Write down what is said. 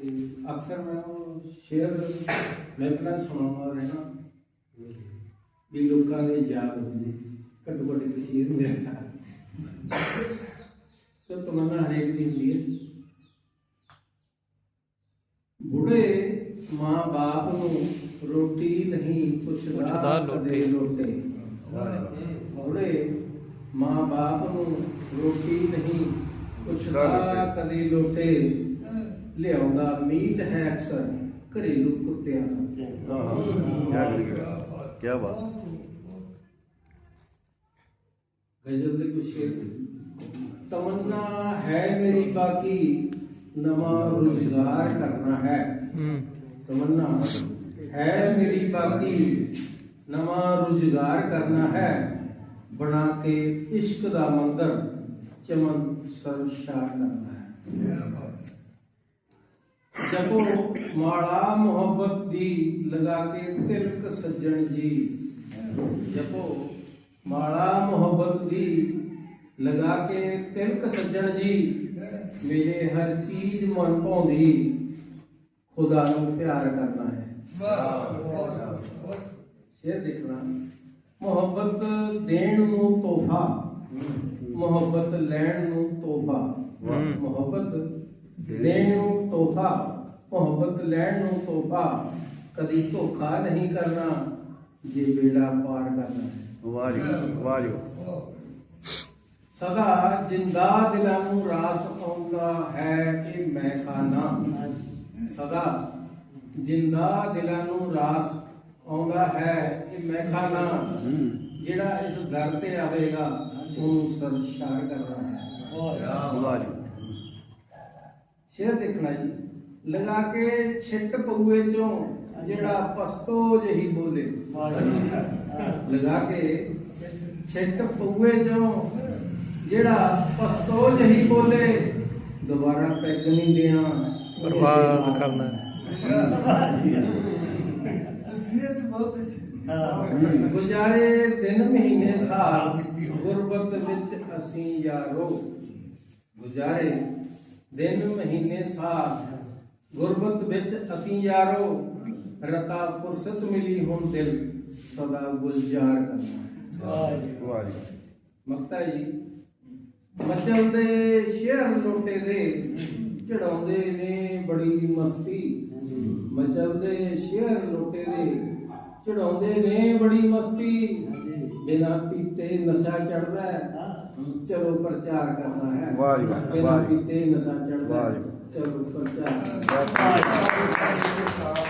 ਅਕਸਰ ਮੈਂ ਉਹ ਸ਼ੇਅਰ ਲੈਣਾ ਸੁਣਾਉਂਦਾ ਰਹਿਣਾ ਵੀ ਲੋਕਾਂ ਦੇ ਯਾਦ ਹੁੰਦੇ ਘੱਟੋ ਘੱਟ ਇੱਕ ਸ਼ੇਅਰ ਮੇਰਾ ਤੇ ਤਮੰਨਾ ਹਰੇਕ ਦੀ ਹੁੰਦੀ ਹੈ। ਬੁੜੇ ਮਾਂ ਬਾਪ ਨੂੰ ਰੋਟੀ ਨਹੀਂ ਪੁੱਛਦਾ ਕਦੇ ਲੋਟੇ। ਬੁੜੇ ਮਾਂ ਬਾਪ ਨੂੰ ਰੋਟੀ ਨਹੀਂ ਪੁੱਛਦਾ ਕਦੇ ਲੋਟੇ। ਲਿਆਉਂਦਾ ਮੀਟ ਹੈ ਅਕਸਰ ਘਰੇਲੂ ਕੁੱਤਿਆਂ ਦਾ। ਕੀ ਬਾਤ ਗਜ਼ਲ ਦੇ ਕੁਛ ਸ਼ੇਰ ਤਮੰਨਾ ਹੈ ਮੇਰੀ ਬਾਕੀ ਨਵਾਂ ਰੁਜ਼ਗਾਰ ਕਰਨਾ ਹੈ। ਹੂੰ। ਤਮੰਨਾ ਹੈ ਮੇਰੀ ਬਾਕੀ ਨਵਾਂ ਰੁਜ਼ਗਾਰ ਕਰਨਾ ਹੈ। ਬਣਾ ਕੇ ਇਸ਼ਕ ਦਾ ਮੰਦਰ ਚਮਨ ਸਰਸ਼ਾਰ ਕਰਨਾ ਹੈ। ਜਪੋ ਮਾਲਾ ਮੁਹੱਬਤ ਦੀ ਲਗਾ ਕੇ ਤਿਲਕ ਸੱਜਣ ਜੀ ਜਪੋ ਮਾਲਾ ਮੁਹੱਬਤ ਦੀ ਲਗਾ ਕੇ ਤਿਲਕ ਸੱਜਣ ਜੀ ਮੇਰੇ ਹਰ ਚੀਜ਼ ਮਨ ਭਾਉਂਦੀ ਖੁਦਾ ਨੂੰ ਪਿਆਰ ਕਰਨਾ ਹੈ ਸ਼ੇਰ ਮੁਹੱਬਤ ਦੇਣ ਨੂੰ ਤੋਹਫਾ ਮੁਹੱਬਤ ਲੈਣ ਨੂੰ ਤੋਹਫਾ ਵਾਹ। ਮੁਹੱਬਤ ਦੇਣ ਨੂੰ ਤੋਹਫਾ ਮੁਹੱਬਤ ਲੈਣ ਨੂੰ ਤੋਹਫਾ ਕਦੀ ਧੋਖਾ ਨਹੀਂ ਕਰਨਾ ਜੇ ਬੇੜਾ ਪਾਰ ਕਰਨਾ ਵਾਹ ਜੀ ਵਾਹ ਜੀ ਸਦਾ ਜਿੰਦਾ ਦਿਲਾਂ ਨੂੰ ਰਾਸ ਆਉਂਦਾ ਹੈ ਕਿ ਮੈਂ ਖਾਨਾ। ਸਦਾ ਜਿੰਦਾ ਦਿਲਾਂ ਨੂੰ ਰਾਸ ਆਉਂਦਾ ਹੈ ਕਿ ਮੈਂ ਖਾਨਾ। ਜਿਹੜਾ ਇਸ ਦਰ ਤੇ ਆਵੇਗਾ ਉਹਨੂੰ ਸਰਸ਼ਾਰ ਕਰਨਾ ਹੈ। ਵਾਹ ਜੀ ਸ਼ੇਰ ਦੇਖਣਾ ਜੀ। ਲਗਾ ਕੇ ਛਿੱਟ ਪਊਏ ਚੋਂ ਜਿਹੜਾ ਪਸਤੋ ਜਹੀ ਬੋਲੇ। ਲਗਾ ਕੇ ਛਿੱਟ ਪਊਏ ਚੋਂ ਜਿਹੜਾ ਪਸਤੋ ਜਹੀ ਬੋਲੇ ਦੁਬਾਰਾ ਪੈਗ ਨਹੀਂ ਦਿਆਂ ਬਰਬਾਦ ਕਰਨਾ। ਗੁਜ਼ਾਰੇ ਦਿਨ ਮਹੀਨੇ ਸਾਲ ਗੁਰਬਤ ਵਿੱਚ ਅਸੀਂ ਯਾਰੋ। ਗੁਜ਼ਾਰੇ ਦਿਨ ਮਹੀਨੇ ਸਾਲ ਗੁਰਬਤ ਵਿੱਚ ਅਸੀਂ ਯਾਰੋ ਰਤਾ ਫੁਰਸਤ ਮਿਲੀ ਹੁਣ ਦਿਲ ਸਦਾ ਗੁਲਜ਼ਾਰ ਕਰਨਾ ਵਾਹ ਜੀ ਮਕਤਾ ਜੀ ਮਚਲਦੇ ਸ਼ਹਿਰ ਲੋਟੇ ਦੇ ਚੜਾਉਂਦੇ ਨੇ ਬੜੀ ਮਸਤੀ। ਮਚਲਦੇ ਸ਼ਹਿਰ ਲੋਟੇ ਦੇ ਚੜਾਉਂਦੇ ਨੇ ਬੜੀ ਮਸਤੀ। ਬਿਨਾ ਪੀਤੇ ਨਸ਼ਾ ਚੜਦਾ ਹੈ। ਚਲੋ ਪ੍ਰਚਾਰ ਕਰਨਾ ਹੈ ਵਾਹ ਜੀ ਵਾਹ, ਬਿਨਾ ਵਾਹ ਜੀ। ਪੀਤੇ ਨਸ਼ਾ ਚੜਦਾ ਵਾਹ ਹੈ ਜੀ। ਚਲੋ ਪ੍ਰਚਾਰ ਵਾਹ ਜੀ।